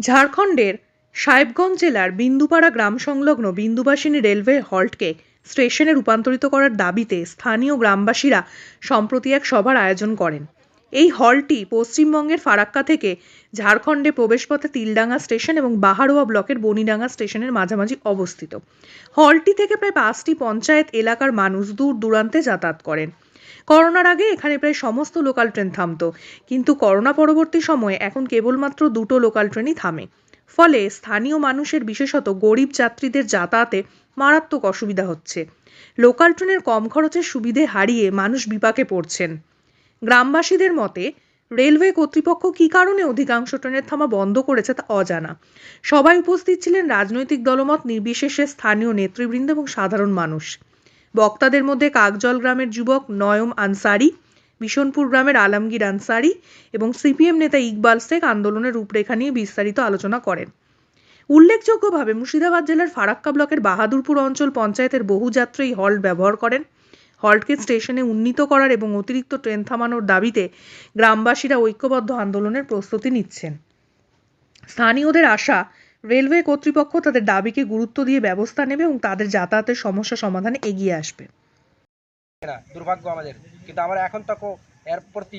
ঝাড়খণ্ডের সাহেবগঞ্জ জেলার বিন্দুপাড়া গ্রাম সংলগ্ন বিন্দুবাসিনী রেলওয়ে হল্টকে স্টেশনে রূপান্তরিত করার দাবিতে স্থানীয় গ্রামবাসীরা সম্প্রতি এক সভার আয়োজন করেন। এই হলটি পশ্চিমবঙ্গের ফারাক্কা থেকে ঝাড়খণ্ডে প্রবেশপথে তিলডাঙ্গা স্টেশন এবং বাহারোয়া ব্লকের বনিডাঙ্গা স্টেশনের মাঝামাঝি অবস্থিত। হলটি থেকে প্রায় পাঁচটি পঞ্চায়েত এলাকার মানুষ দূর দূরান্তে যাতায়াত করেন। করোনার আগে এখানে প্রায় সমস্ত লোকাল ট্রেন থামতো। কিন্তু করোনা পরবর্তী সময়ে এখন কেবলমাত্র দুটো লোকাল ট্রেনই থামে। ফলে স্থানীয় মানুষের বিশেষত গরিব যাত্রীদের যাতায়াতে মারাত্মক অসুবিধা হচ্ছে। লোকাল ট্রেনের কম খরচের সুবিধে হারিয়ে মানুষ বিপাকে পড়ছেন। গ্রামবাসীদের মতে রেলওয়ে কর্তৃপক্ষ কী কারণে অধিকাংশ ট্রেনের থামা বন্ধ করেছে তা অজানা। সবাই উপস্থিত ছিলেন রাজনৈতিক দলমত নির্বিশেষে স্থানীয় নেতৃবৃন্দ এবং সাধারণ মানুষ। বক্তাদের মধ্যে কাকজল গ্রামের যুবক নয়ম আনসারি, বিশনপুর গ্রামের আলমগীর আনসারি এবং সিপিএম নেতা ইকবাল শেখ আন্দোলনের রূপরেখা নিয়ে বিস্তারিত আলোচনা করেন। উল্লেখযোগ্যভাবে মুর্শিদাবাদ জেলার ফারাক্কা ব্লকের বাহাদুরপুর অঞ্চল পঞ্চায়েতের বহু যাত্রী হল্ট ব্যবহার করেন। হল্টকে স্টেশনে উন্নীত করার এবং অতিরিক্ত ট্রেন থামানোর দাবিতে গ্রামবাসীরা ঐক্যবদ্ধ আন্দোলনের প্রস্তুতি নিচ্ছেন। স্থানীয়দের আশা রেলওয়ে কর্তৃপক্ষ তাদের দাবিকে গুরুত্ব দিয়ে ব্যবস্থা নেবে এবং তাদের যাতায়াতের সমস্যা সমাধানে এগিয়ে আসবে। দুর্ভাগ্য আমাদের। কিন্তু আমরা এখন তক এর প্রতি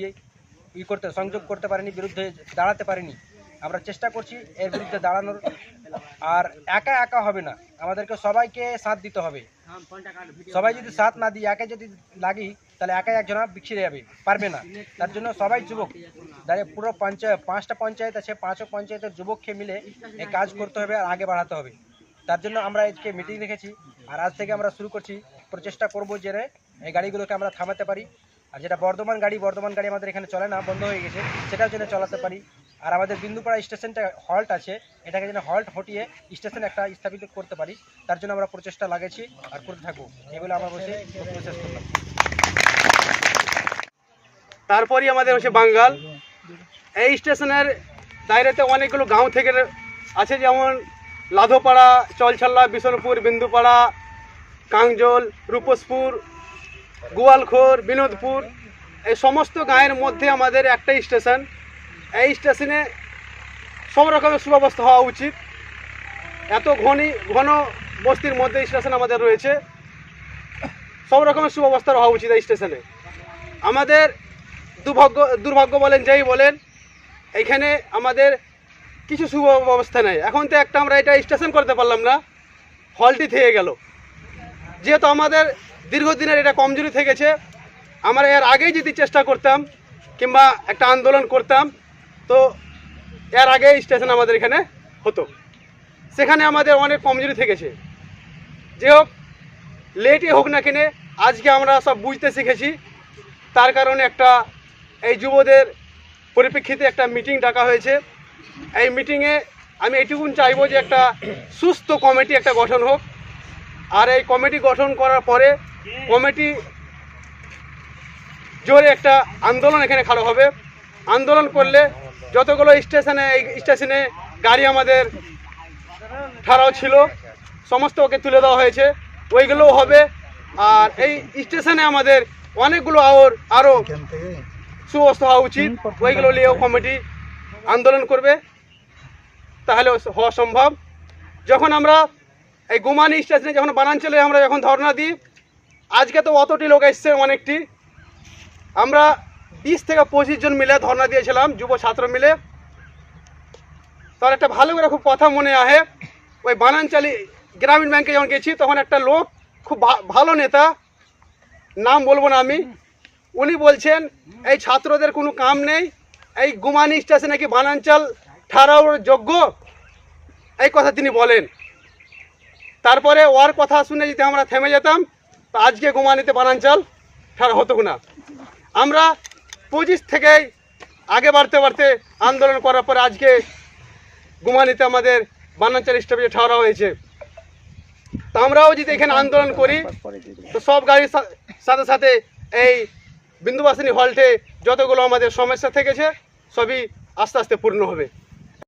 ই করতে, সংযোগ করতে পারিনি, বিরুদ্ধে দাঁড়াতে পারিনি। আমরা চেষ্টা করছি এর বিরুদ্ধে দাঁড়ানোর। আর একা একা হবে না। আমাদেরকে সবাইকে সাথ দিতে হবে। সবাই যদি সাথ না দিই একা যদি লাগি, তাহলে একাই একজনা বিছিয়ে যাবে, পারবে না। তার জন্য সবাই যুবক। দাঁড়িয়ে পুরো পঞ্চায়েত, পাঁচটা পঞ্চায়েত আছে, পাঁচও পঞ্চায়েতের যুবককে মিলে এই কাজ করতে হবে আর আগে বাড়াতে হবে। তার জন্য আমরা আজকে মিটিং রেখেছি আর আজ থেকে আমরা শুরু করছি। প্রচেষ্টা করব যে এই গাড়িগুলোকে আমরা থামাতে পারি। আর যেটা বর্ধমান গাড়ি বর্ধমান গাড়ি আমাদের এখানে চলে না, বন্ধ হয়ে গেছে, সেটার জন্য চালাতে পারি। আর আমাদের বিন্দুপাড়া স্টেশনটা হল্ট আছে, এটাকে যেন হল্ট হটিয়ে স্টেশন একটা স্থাপিত করতে পারি। তার জন্য আমরা প্রচেষ্টা লাগেছি আর করতে থাকব। এগুলো আমরা বসে করলাম। তারপরই আমাদের হচ্ছে বাঙ্গাল। এই স্টেশনের দায়রাতে অনেকগুলো গাঁও থেকে আছে, যেমন লাধোপাড়া, চলছল্লা বিষ্ণুপুর বিন্দুপাড়া, কাংজল, রূপসপুর, গোয়ালখোর, বিনোদপুর, এই সমস্ত গাঁয়ের মধ্যে আমাদের একটাই স্টেশন। এই স্টেশনে সব রকমের সুব্যবস্থা হওয়া উচিত। এত ঘনি, ঘন বস্তির মধ্যে স্টেশন আমাদের রয়েছে। সব রকমের সুব্যবস্থা হওয়া উচিত এই স্টেশনে। আমাদের দুর্ভাগ্য দুর্ভাগ্য বলেন, যেই বলেন এইখানে আমাদের কিছু শুভ ব্যবস্থা নেই। এখন তো একটা আমরা এটা স্টেশন করতে পারলাম না, হলটি থেকে গেল। যেহেতু আমাদের দীর্ঘদিনের এটা কমজোরি থেকেছে, আমরা এর আগেই যদি চেষ্টা করতাম কিংবা একটা আন্দোলন করতাম তো এর আগে স্টেশন আমাদের এখানে হতো। সেখানে আমাদের অনেক কমজোরি থেকেছে। যে হোক লেটই হোক না কিনে, আজকে আমরা সব বুঝতে শিখেছি। তার কারণে একটা এই যুবদের পরিপ্রেক্ষিতে একটা মিটিং ডাকা হয়েছে। এই মিটিংয়ে আমি এইটুকুন চাইব যে একটা সুস্থ কমিটি একটা গঠন হোক। আর এই কমিটি গঠন করার পরে কমিটি জোরে একটা আন্দোলন এখানে খাড়া হবে। আন্দোলন করলে যতগুলো স্টেশনে, এই স্টেশনে গাড়ি আমাদের ঠাড়াও ছিল, সমস্ত ওকে তুলে দেওয়া হয়েছে। ওইগুলোও হবে। আর এই স্টেশনে আমাদের অনেকগুলো আওর আরও সুব্যবস্থা হওয়া উচিত। ওইগুলো নিয়েও কমিটি আন্দোলন করবে। তাহলে হওয়া সম্ভব। যখন আমরা এই গুমানি স্টেশনে যখন বানাঞ্চলে আমরা যখন ধর্ণা দিই, আজকে তো অতটি লোক এসছে অনেকটি। আমরা বিশ থেকে পঁচিশ জন মিলে ধর্ণা দিয়েছিলাম, যুব ছাত্র মিলে। তার একটা ভালো করে খুব কথা মনে আহে। ওই বানাঞ্চালি গ্রামীণ ব্যাংকে যখন গেছি, তখন একটা লোক, খুব ভালো নেতা, নাম বলব না আমি, উনি বলছেন, এই ছাত্রদের কোনো কাম নেই, এই গুমানি স্টেশনে কি বানাঞ্চল ঠাড়াওর যোগ্য? এই কথা তিনি বলেন। তারপরে ওর কথা শুনে যদি আমরা থেমে যেতাম, তো আজকে গুমানিতে বানাঞ্চল ঠাড়া হতো না আমরা পঁচিশ থেকেই আগে বাড়তে বাড়তে আন্দোলন করার পর আজকে গুমানিতে আমাদের বানাঞ্চল স্টপেজে ঠাড়া হয়েছে। তো আমরাও যদি এখানে আন্দোলন করি, তো সব গাড়ির সাথে সাথে এই বিন্দুবাসিনী হল্টে যতগুলো আমাদের সমস্যা থেকেছে, সবই আস্তে আস্তে পূর্ণ হবে।